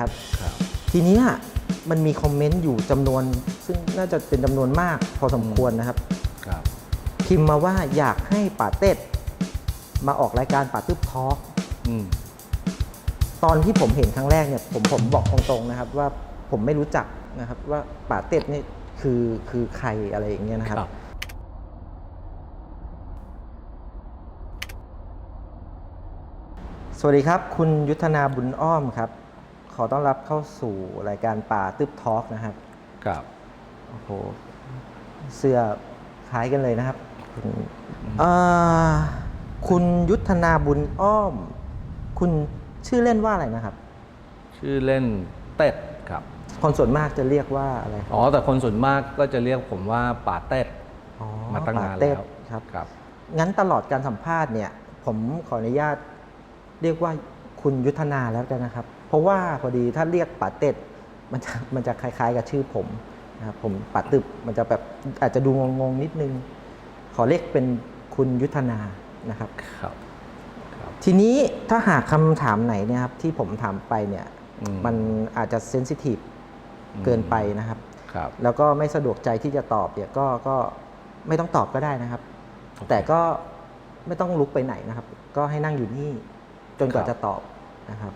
ครับครับทีเนี้ยมันมีคอมเมนต์อยู่จำนวน ซึ่งน่าจะเป็นจำนวนมากพอสมควรนะครับครับพิมพ์มาว่าอยากให้ป่าเต็ดมาออกรายการป่าตึบทอล์กอืมตอนที่ผมเห็นครั้งแรกเนี่ย ผมผมบอกตรงๆนะครับ ว่าผมไม่รู้จักนะครับ ว่าป่าเต็ดนี่คือคือใครอะไรอย่างเงี้ยนะครับ สวัสดีครับ คุณยุทธนาบุญอ้อมครับ ขอต้อนรับเข้าสู่รายการป่าตึบทอล์กนะครับครับโอ้โหเสื้อคล้ายกันเลยนะครับคุณเอ่อคุณยุทธนาบุญอ้อม คุณชื่อเล่นว่าอะไรนะครับ ชื่อเล่นเป็ดครับ คนส่วนมากจะเรียกว่าอะไรครับอ๋อแต่คนส่วนมากก็จะเรียกผมว่าป่าเต็ดอ๋อมาตั้งนานป่เต้แล้วครับ ครับ งั้นตลอดการสัมภาษณ์เนี่ย ผมขออนุญาตเรียกว่า คุณยุทธนาแล้วกันนะครับ เพราะว่าพอดีถ้าเรียกป่าเต็ดมันจะมันจะคล้าย ๆ กับชื่อผมนะครับผมป่าตึบมันจะแบบอาจจะดูงงๆนิดนึง ขอเรียกเป็นคุณยุทธนานะครับครับ ครับ ทีนี้ถ้าหากคำถามไหนเนี่ยครับที่ผมถามไปเนี่ยอืม มันอาจจะเซนซิทีฟเกินไปนะครับ ครับ แล้วก็ไม่สะดวกใจที่จะตอบเนี่ยก็ก็ไม่ต้องตอบก็ได้นะครับโอเคแต่ก็ไม่ต้องลุกไปไหนนะครับ ก็ให้นั่งอยู่นี่จนกว่าครับ จะตอบ นะครับ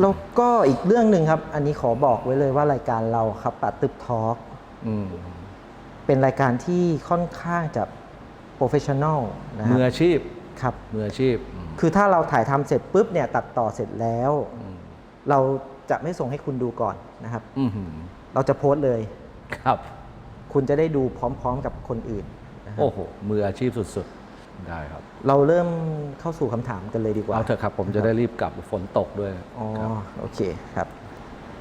แล้วก็อีกเรื่องหนึ่งครับ อันนี้ขอบอกไว้เลยว่ารายการเราครับปัดตึบทอล์กอืมเป็นรายการที่ค่อนข้างจะโปรเฟชชั่นอลนะคมือรับอาชีพครับ มืออาชีพอืมคือถ้าเราถ่ายทำเสร็จปุ๊บเนี่ยตัดต่อเสร็จแล้วอืมเราจะไม่ส่งให้คุณดูก่อนนะครับ อื้อหือเราจะโพสต์เลย ครับ คุณจะได้ดูพร้อม ๆ กับคนอื่นนะครับ โอ้โหมืออาชีพสุดๆ ได้ครับเราเริ่มเข้าสู่คำถามกันเลยดีกว่าเอาเถอะครับ ผมจะได้รีบกลับฝนตกด้วยอ๋อครับโอเคครับ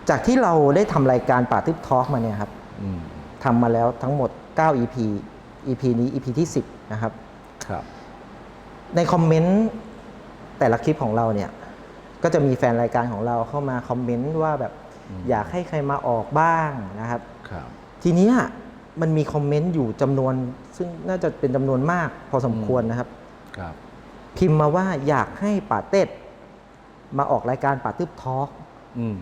จากที่เราได้ทำรายการป่าทึบทอล์กมาเนี่ยครับอืมทำมาแล้วทั้งหมด 9 EP EP นี้ EP ที่ 10 นะครับ ครับ ในคอมเมนต์แต่ละคลิปของเราเนี่ย ก็จะมีแฟนรายการของเราเข้ามาคอมเมนต์ว่าแบบอืม อยากให้ใครมาออกบ้างนะครับ ครับ ทีเนี้ย มันมีคอมเมนต์อยู่จำนวน ซึ่งน่าจะเป็นจำนวนมากพอสมควรนะครับ ครับ พิมพ์มาว่าอยากให้ป่าเต็ดมาออกรายการป่าตึบทอล์กอืม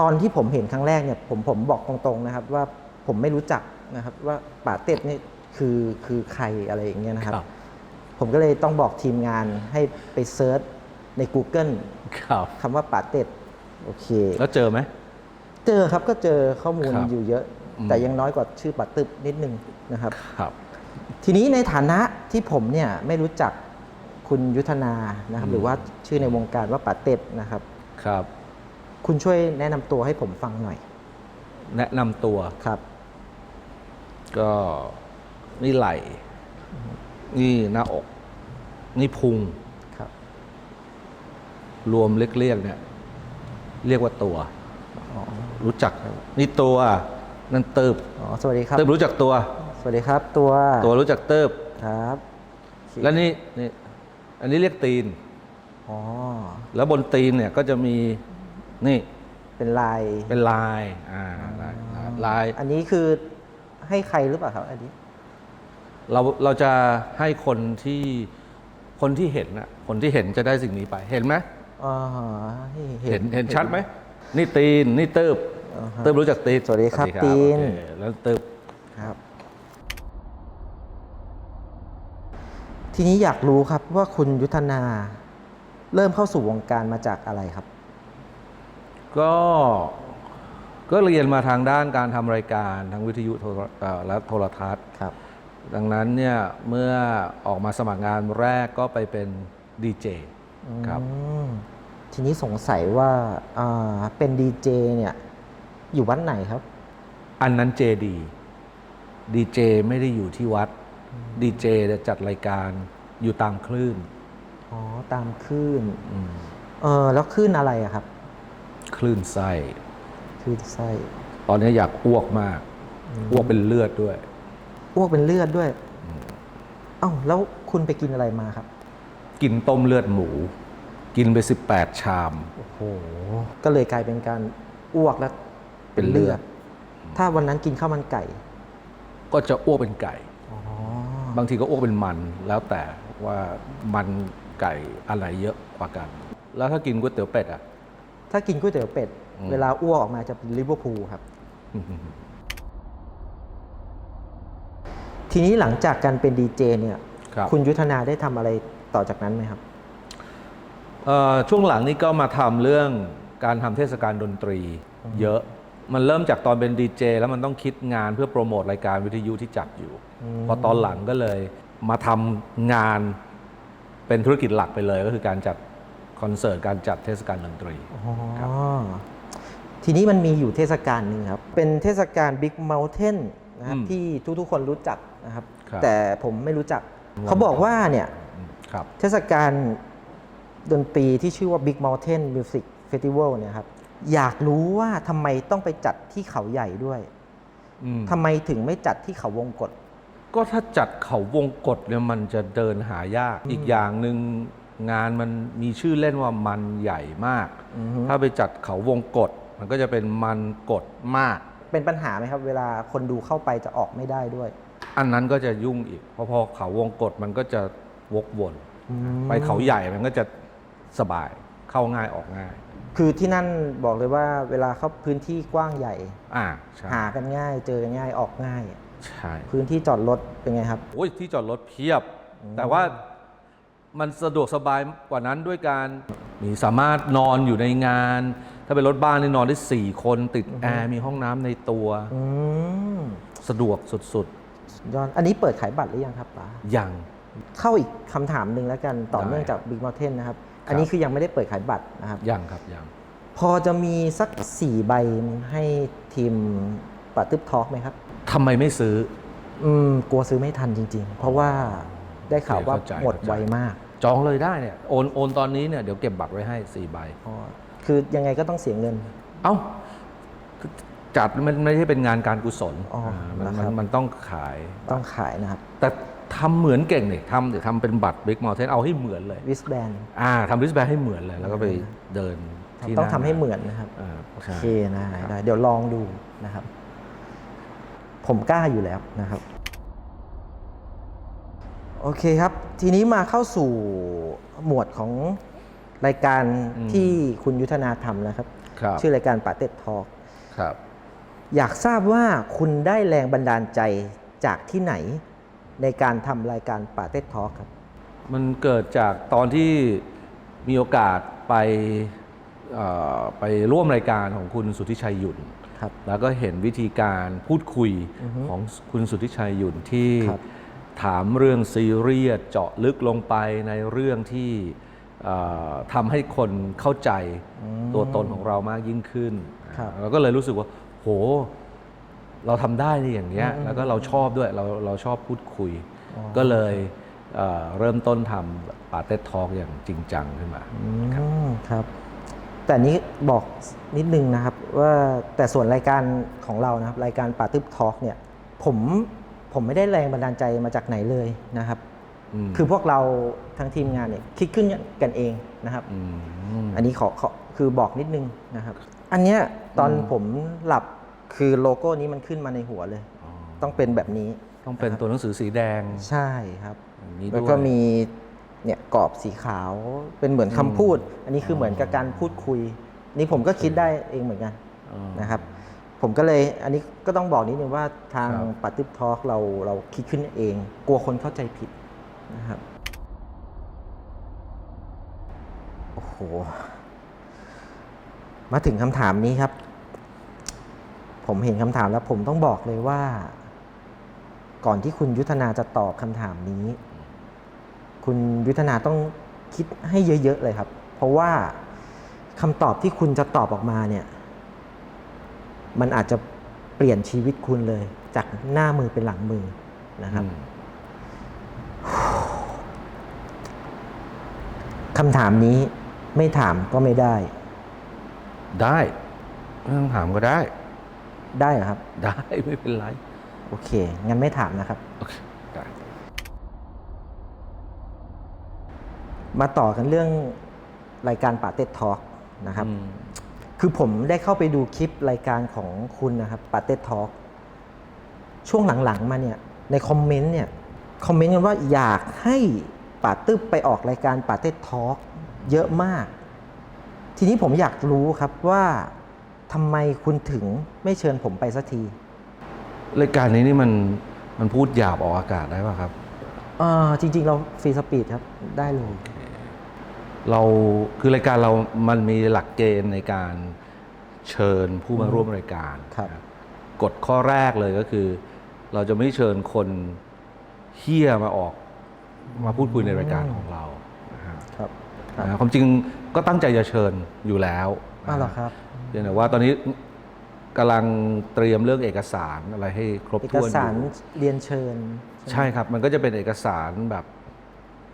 ตอนที่ผมเห็นครั้งแรกเนี่ยผมผมบอกตรงๆนะครับว่าผมไม่รู้จักนะครับว่าป่าเต็ดนี่คือคือใครอะไรอย่างเงี้ยนะครับ ครับ ผมก็เลยต้องบอกทีมงานให้ไปเซิร์ชใน Google ครับ คำว่าป่าเต็ดโอเค แล้วเจอไหม เจอครับก็เจอข้อมูลครับ อยู่เยอะอืม แต่ยังน้อยกว่าชื่อป่าตึบนิดนึงนะครับครับ ทีนี้ในฐานะที่ผมเนี่ยไม่รู้จักคุณยุทธนานะครับอืมหรือว่าชื่อในวงการว่าป่าเต็ดนะครับครับ คุณช่วยแนะนำตัวให้ผมฟังหน่อยแนะนำตัวครับ ก็นี่ไหล่ นี่หน้าอก นี่พุง ครับ รวมเรียกๆเนี่ย เรียกว่าตัวอ๋อรู้จัก นี่ตัว นั่นเติบอ๋อสวัสดีครับเติบรู้จักตัว สวัสดีครับตัวตัวรู้จักเติบครับ แล้วนี่นี่อันนี้เรียกตีนอ๋อแล้วบนตีนเนี่ยก็จะมีนี่เป็นลายเป็นลายอ่าลายลายลายอันนี้คือให้ใครหรือเปล่าครับอันนี้เราเราจะให้คนที่คนที่เห็นน่ะคนที่เห็นจะได้สิ่งนี้ไปเห็นไหมอ๋อให้เห็นเห็นชัดไหมนี่ตีนนี่เติบอ่าฮะ เติบรู้จักตีนสวัสดีครับตีนโอเคแล้วเติบครับ ทีนี้อยากรู้ครับว่าคุณยุทธนาเริ่มเข้าสู่วงการมาจากอะไรครับ ก็ก็เรียนมาทางด้านการทำรายการทั้งวิทยุโทรเอ่อและโทรทัศน์ครับ ดังนั้นเนี่ยเมื่อออกมาสมัครงานแรกก็ไปเป็นดีเจครับอืมทีนี้สงสัยว่าอ่าเป็นดีเจเนี่ย อยู่วัดไหนครับ อันนั้นเจดีดีเจไม่ได้อยู่ที่วัดดีเจจะจัดรายการอยู่ตามคลื่นอ๋อตามคลื่นอืมเออแล้วคลื่นอะไรอะครับ คลื่นไส้คลื่นไส้ตอนนี้อยากอ้วกมากอ้วกเป็นเลือดด้วยอ้วกเป็นเลือดด้วยเอ้าแล้วคุณไปกินอะไรมาครับ กินต้มเลือดหมู กินไป 18 ชามโอ้โหก็เลยกลายเป็นการอ้วกแล้ว เป็นเลือด ถ้าวันนั้นกินข้าวมันไก่ ก็จะอ้วกเป็นไก่อ๋อบางทีก็อ้วกเป็นมันแล้วแต่ว่ามันไก่อะไรเยอะกว่ากัน แล้วถ้ากินก๋วยเตี๋ยวเป็ดอะ ถ้ากินก๋วยเตี๋ยวเป็ดอืมเวลาอ้วกออกมาจะเป็นลิเวอร์พูลครับ ทีนี้หลังจากการเป็นดีเจเนี่ยครับคุณยุทธนาได้ทำอะไรต่อจากนั้นไหมครับเอ่อช่วงหลังนี้ก็มาทำเรื่องการทำเทศกาลดนตรีเยอะ มันเริ่มจากตอนเป็นดีเจแล้วมันต้องคิดงานเพื่อโปรโมทรายการวิทยุที่จัดอยู่อืมพอตอนหลังก็เลยมาทำงานเป็นธุรกิจหลักไปเลย ก็คือการจัดคอนเสิร์ตการจัดเทศกาลดนตรีอ๋อทีนี้มันมีอยู่เทศกาลหนึ่งครับ เป็นเทศกาล Big Mountain นะครับอืมที่ทุกๆคนรู้จักนะครับครับแต่ผมไม่รู้จักอืมเขาบอกว่าเนี่ยครับเทศกาลดนตรีที่ชื่อว่า Big Mountain Music Festival เนี่ยครับ อยากรู้ว่าทำไมต้องไปจัดที่เขาใหญ่ด้วยอืมทำไมถึงไม่จัดที่เขาวงกฏก็ถ้าจัดเขาวงกฏเนี่ยมันจะเดินหายาก อีกอย่างหนึ่งงานมันมีชื่อเล่นว่ามันใหญ่มากอือฮึถ้าไปจัดเขาวงกฏมันก็จะเป็นมันกฏมาก เป็นปัญหาไหมครับ เวลาคนดูเข้าไปจะออกไม่ได้ด้วยอันนั้นก็จะยุ่งอีก เพราะพอเขาวงกฏมันก็จะวกวนอืมไปเขาใหญ่มันก็จะสบาย เข้าง่ายออกง่าย คือที่นั่นบอกเลยว่าเวลาเขาพื้นที่กว้างใหญ่ อ่าใช่หากันง่าย เจอกันง่ายออกง่าย ใช่พื้นที่จอดรถเป็นไงครับ โอ้ยที่จอดรถเพียบ แต่ว่ามันสะดวกสบายกว่านั้นด้วยการมีสามารถนอนอยู่ในงาน ถ้าเป็นรถบ้านนี่นอนได้สี่คนติดแอร์มีห้องน้ำในตัวอืมสะดวกสุดสุดยอดอันนี้เปิดขายบัตรหรือยังครับป๋าๆยังเข้าอีกคำถามหนึ่งแล้วกันต่อเนื่องได้ จาก Big Mountain นะครับ อันนี้คือยังไม่ได้เปิดขายบัตรนะครับ ยังครับยังพอจะมีสักสี่ใบให้ทีมปะตึบทอล์กไหมครับ ทำไมไม่ซื้อ อืมกลัวซื้อไม่ทันจริง ๆ เพราะว่าได้ข่าวว่าเข้าใจหมดเข้าใจ ไวมากจองเลยได้เนี่ยโอนโอนตอนนี้เนี่ยเดี๋ยวเก็บบัตรไว้ให้สี่ใบ อ๋อคือยังไงก็ต้องเสียเงิน เอ้าคือจัดมันไม่ใช่เป็นงานการกุศลอ๋อมันนะคมัรันบมันต้องขาย ต้องขายนะครับ แต่ ทำเหมือนเก่งเนี่ยทำเดี๋ยวทำเป็นบัตรบิ๊กมอลเทนเอาให้เหมือนเลยวิสแบนอ่าทำริสแบนให้เหมือนเลย แล้วก็ไปเดินที่ต้องน้าทำให้เหมือนนะครับอ่าโอใช่เคได้ได้เดี๋ยวลองดูนะครับ ผมกล้าอยู่แล้วนะครับ โอเคครับ ทีนี้มาเข้าสู่หมวดของรายการที่คุณยุทธนาทำนะครับ ครับชื่อรายการปาเต็ดทอ k ครับ อยากทราบว่าคุณได้แรงบันดาลใจจากที่ไหน ในการทำรายการปาเต็ดทอ k ครับ มันเกิดจากตอนที่มีโอกาสไปเอ่อไปร่วมรายการของคุณสุทธิชัยหยุ่นครับแล้วก็เห็นวิธีการพูดคุยอือฮึของคุณสุทธิชัยหยุ่นที่ครับถามเรื่องซีเรียสเจาะลึกลงไปในเรื่องที่เอ่อทำให้คนเข้าใจอืมตัวตนของเรามากยิ่งขึ้นครับเราก็เลยรู้สึกว่า โห เราทำได้นี่อย่างเงี้ยอืมแล้วก็เราชอบด้วยเราเราชอบพูดคุยอ๋อก็เลยเอ่อเริ่มต้นทำปาเต็ดทอกอย่างจริงจังขึ้นมาอืมครับ แต่นี้บอกนิดนึงนะครับว่าแต่ส่วนรายการของเรานะครับ รายการปาตึบทอ k เนี่ยผมผมไม่ได้แรงบันดาลใจมาจากไหนเลยนะครับมคือพวกเราทั้งทีมงานเนี่ยคิดขึ้นกันเองนะครับมอันนี้ขอขอคือบอกนิดนึงนะครับ อันเนี้ยตอนอืมผมหลับ คือโลโก้นี้มันขึ้นมาในหัวเลยอ๋อต้องเป็นแบบนี้ต้องเป็นตัวหนังสือสีแดงใช่ครับอย่างนี้แล้วด้วยก็มีเนี่ยกรอบสีขาวเป็นเหมือนคำพูด อันนี้คือเหมือนกับการพูดคุย นี่ผมก็คิดได้เองเหมือนกันอ๋อนะครับ ผมก็เลยอันนี้ก็ต้องบอกนิดนึงว่าทางครับปฏิบทอล์กเราเราคิดขึ้นเอง กลัวคนเข้าใจผิดนะครับโอ้โหมาถึงคำถามนี้ครับ ผมเห็นคำถามแล้วผมต้องบอกเลยว่า ก่อนที่คุณยุทธนาจะตอบคำถามนี้ คุณยุทธนาต้องคิดให้เยอะ ๆ เลยครับ เพราะว่าคำตอบที่คุณจะตอบออกมาเนี่ย มันอาจจะเปลี่ยนชีวิตคุณเลย จากหน้ามือเป็นหลังมือนะครับคำถามนี้ไม่ถามก็ไม่ได้ ได้ ไม่ต้องถามก็ได้ ได้เหรอครับ ได้ ไม่เป็นไรโอเค งั้นไม่ถามนะครับ โอเคได้ มาต่อกันเรื่องรายการป่าเต็ดทอล์กนะครับ อืม คือผมได้เข้าไปดูคลิปรายการของคุณนะครับปาเต้ทอ l k ช่วงหลังๆมาเนี่ยในคอมเมนต์เนี่ยคอมเมนต์กันว่าอยากให้ป่าตึ๊บไปออกรายการปาเต้ทอ l k เยอะมาก ทีนี้ผมอยากรู้ครับว่า ทำไมคุณถึงไม่เชิญผมไปสักทีรายการนี้นี่มันมันพูดหยาบออกอากาศได้ป่ะครับ เออจริง ๆ เราฟรีสปีดครับได้เลย เราคือรายการเรามันมีหลักเกณฑ์ในการเชิญผู้มาร่วมรายการครับ นะกฎข้อแรกเลยก็คือ เราจะไม่เชิญคนเฮี้ยมาออก มาพูดคุยในรายการของเรานะฮะครับนะความจริงก็ตั้งใจจะเชิญอยู่แล้วนะอ้าวเหรอฮะครับเพียงแต่ว่าตอนนี้กำลังเตรียมเรื่องเอกสารอะไรให้ครบเอกถ้วนอสารยู่เรียนเชิญใช่ครับ มันก็จะเป็นเอกสารแบบ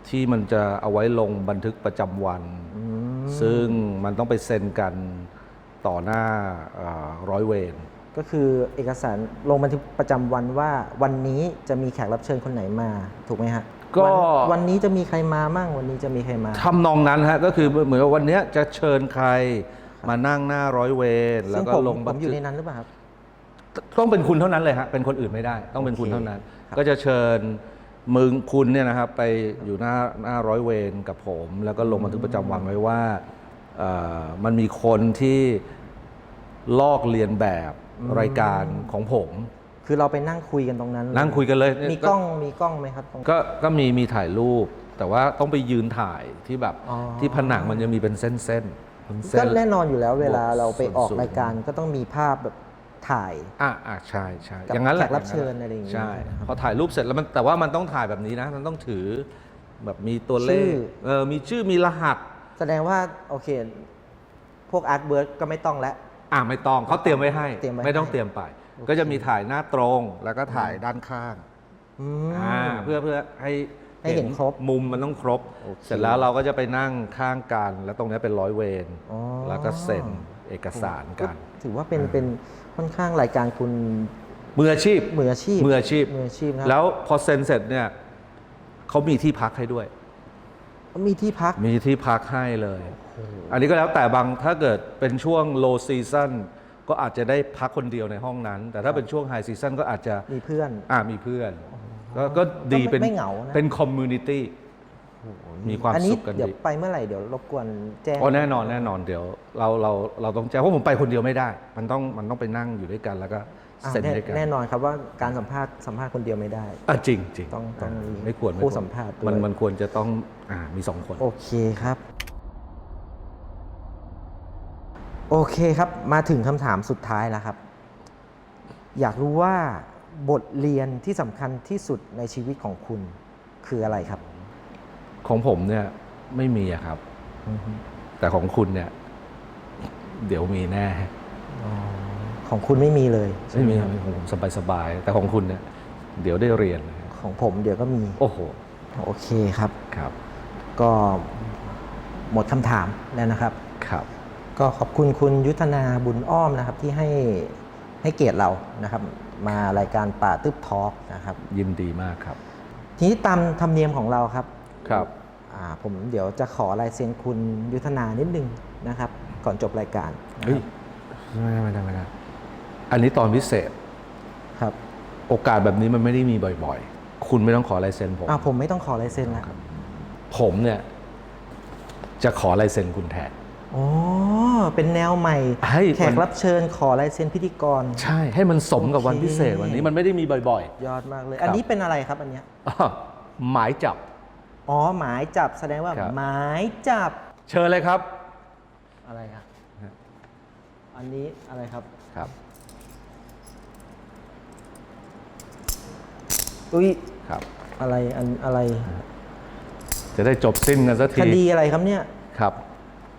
ที่มันจะเอาไว้ลงบันทึกประจำวัน อืมซึ่งมันต้องไปเซ็นกันต่อหน้าเอ่อร้อยเวร ก็คือเอกสารลงบันทึกประจำวันว่าวันนี้จะมีแขกรับเชิญคนไหนมาถูกไหมฮะก็ วันวันนี้จะมีใครมามั่งวันนี้จะมีใครมา ทำนองนั้นฮะก็คือเหมือนว่าวันเนี้ยจะเชิญใคร มานั่งหน้าร้อยเวรแล้ซึ่วงก็ผมลงผบันมอทึยู่ก ในนั้นหรือเปล่าครับ ต้องเป็นคุณเท่านั้นเลยฮะ เป็นคนอื่นไม่ได้ ต้องเป็นคุณโอเคเท่านั้น ครับ ก็จะเชิญมึงคุณเนี่ยนะครับไปอยู่หน้าหน้าร้อยเวรกับผม แล้วก็ลงบันทึกประจำวันไว้ว่าเอ่อมันมีคนที่ลอกเลียนแบบรายการของผม คือเราไปนั่งคุยกันตรงนั้นเลนั่งคุยกันเลยมีกล้องมีกล้องไหมครับตรง ก็ก็มีมีถ่ายรูป แต่ว่าต้องไปยืนถ่ายที่แบบอ๋อ ที่ผนังมันจะมีเป็นเส้นๆ เส้นเส้ก็นแน่นอนอยู่แล้วเวลาเราไปออกส่วนสูงรายการก็ต้องมีภาพแบบถ่าย อะอะใช่ใช่กับอย่างนั้นแหละแขกรับเชิญอะไรอย่างงี้ใช่นะครับพอถ่ายรูปเสร็จแล้วมันแต่ว่ามันต้องถ่ายแบบนี้นะ มันต้องถือแบบมีตัวเลชื่ขอ เออมีชื่อมีรหัส แสดงว่าโอเค พวกอาร์ตเบิร์ดก็ไม่ต้องแล้ว อะไม่ต้องเขาเตรียมไว้ให้ เตรียมไว้ไม่ต้องให้เตรียมไป โอเค ก็จะมีถ่ายหน้าตรงแล้วก็ถ่ายด้านข้างอืม อ่าเพื่อเพื่อให้ ให้เห็นครบ มุมมันต้องครบโอเคเสร็จแล้วเราก็จะไปนั่งข้างกัน แล้วตรงเนี้ยเป็นร้อยเวรอ๋อ แล้วก็เซ็นเอกสารกัน ถือว่าเป็นเป็นค่อนข้างรายการคุณมืออาชีพ มืออาชีพมืออาชีพ มืออาชีพนะครับแล้วพอเซ็นเสร็จเนี่ยเขามีที่พักให้ด้วย มีที่พัก มีที่พักให้เลย อันนี้ก็แล้วแต่บางถ้าเกิดเป็นช่วง low season ก็อาจจะได้พักคนเดียวในห้องนั้น แต่ถ้าเป็นช่วง high season ก็อาจจะมีเพื่อน อ่ามีเพื่อน ก็ก็ดีก็ไม่เป็นไม่เหงานะ เป็น community มีความอันนี้สุขกันเดี๋ยวดีไปเมื่อไหร่เดี๋ยวรบกวนแจ้งอ๋อแน่นอนแน่นอนเดี๋ยวเราเราเราต้องแจ้งเพราะผมไปคนเดียวไม่ได้ มันต้องมันต้องไปนั่งอยู่ด้วยกันแล้วก็อะเซ็นแน่ด้วยกันแน่นอนครับว่าการสัมภาษณ์สัมภาษณ์คนเดียวไม่ได้ อะจริงจริงต้องต้องมีไม่ควรผู้ไควรสัมภาษณ์ด้วย มันมันควรจะต้องอ่ามีสองคน โอเคครับ โอเคครับ มาถึงคำถามสุดท้ายแล้วครับ อยากรู้ว่า บทเรียนที่สำคัญที่สุดในชีวิตของคุณคืออะไรครับ ของผมเนี่ยไม่มีอะครับ แต่ของคุณเนี่ย เดี๋ยวมีแน่อ๋อของคุณไม่มีเลยใช่ไม่ไหมีครับของผมสบายๆแต่ของคุณเนี่ยเดี๋ยวได้เรียนของผมเดี๋ยวก็มี โอ้โหโอเคครับ ครับ ก็หมดคำถามแล้วนะครับ ครับ ก็ขอบคุณคุณยุทธนาบุญอ้อมนะครับที่ให้ ให้เกียรติเรานะครับมารายการป่าตึบทอล์กนะครับยินดีมากครับ ทีนี้ตามธรรมเนียมของเราครับครับอ่าผมเดี๋ยวจะขอลายเซ็นคุณยุทธนานิดนึงนะครับ ก่อนจบรายการนะเฮ้ยครับไม่ได้ไม่ได้ไม่ได้อันนี้ตอนพิเศษครับ โอกาสแบบนี้มันไม่ได้มีบ่อยๆ คุณไม่ต้องขอลายเซ็นผมอ่าผมไม่ต้องขอลายเซ็นแล้วผมเนี่ย จะขอลายเซ็นคุณแทน อ๋อ เป็นแนวใหม่ ให้แขกรับเชิญขอลายเซ็นพิธีกร ใช่ให้มันสมกับวันโอเค พิเศษวันนี้มันไม่ได้มีบ่อย ยอดมากเลยครับอันนี้เป็นอะไรครับอันเนี้ย ๆอ้อหมายจับ อ๋อ หมายจับแสดงว่าครับ หมายจับเชิญเลยครับ อะไรครับอันนี้อะไรครับ ครับ อุ้ยครับ อะไรอันอะไรจะได้จบสิ้นกันสักคทีดีอะไรครับเนี่ย ครับ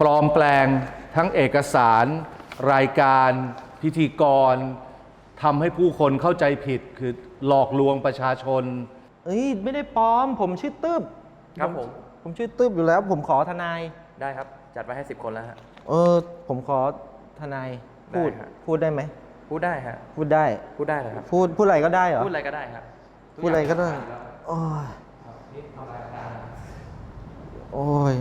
ปลอมแปลงทั้งเอกสาร รายการ พิธีกรทำให้ผู้คนเข้าใจผิดคือหลอกลวงประชาชน เอ้ยไม่ได้ปลอม ผมชื่อตึบครับผม ผมชื่อตึบอยู่แล้ว ผมขอทนาย ได้ครับ จัดไว้ให้สิบคนแล้วฮะ เออ ผมขอทนายพูดได้ฮะ พูดได้ไหมพูดได้ฮะ พูดได้ พูดได้เลยครับ พูดพูดอะไรก็ได้เหรอ พูดอะไรก็ได้ครับพูดอะไรก็ได้ โอ้ยโอ้ย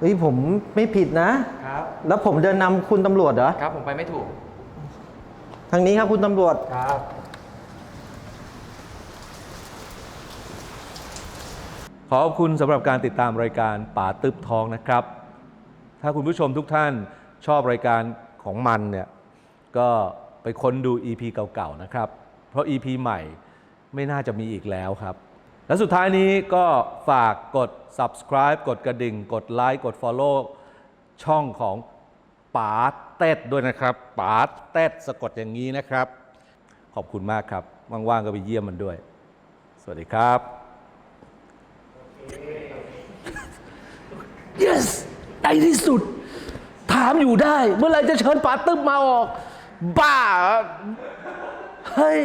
เฮ้ยผมไม่ผิดนะ ครับ แล้วผมเดินนำคุณตำรวจเหรอ ครับ ผมไปไม่ถูก ทางนี้ครับคุณตำรวจ ครับ ขอบคุณสำหรับการติดตามรายการป่าตึบทองนะครับ ถ้าคุณผู้ชมทุกท่านชอบรายการของมันเนี่ย ก็ไปค้นดู EP เก่าๆนะครับ เพราะ EP ใหม่ไม่น่าจะมีอีกแล้วครับ และสุดท้ายนี้ก็ฝากกด subscribe กดกระดิ่ง กดไลค์กด follow ช่องของป๋าเต็ดด้วยนะครับป๋าเต็ดสะกดอย่างนี้นะครับ ขอบคุณมากครับ ว่างๆก็ไปเยี่ยมมันด้วย สวัสดีครับ yes ในที่สุด ถามอยู่ได้ เมื่อไหรจะเชิญป๋าตึ้มมาออก บ้าเหรอเฮ้ย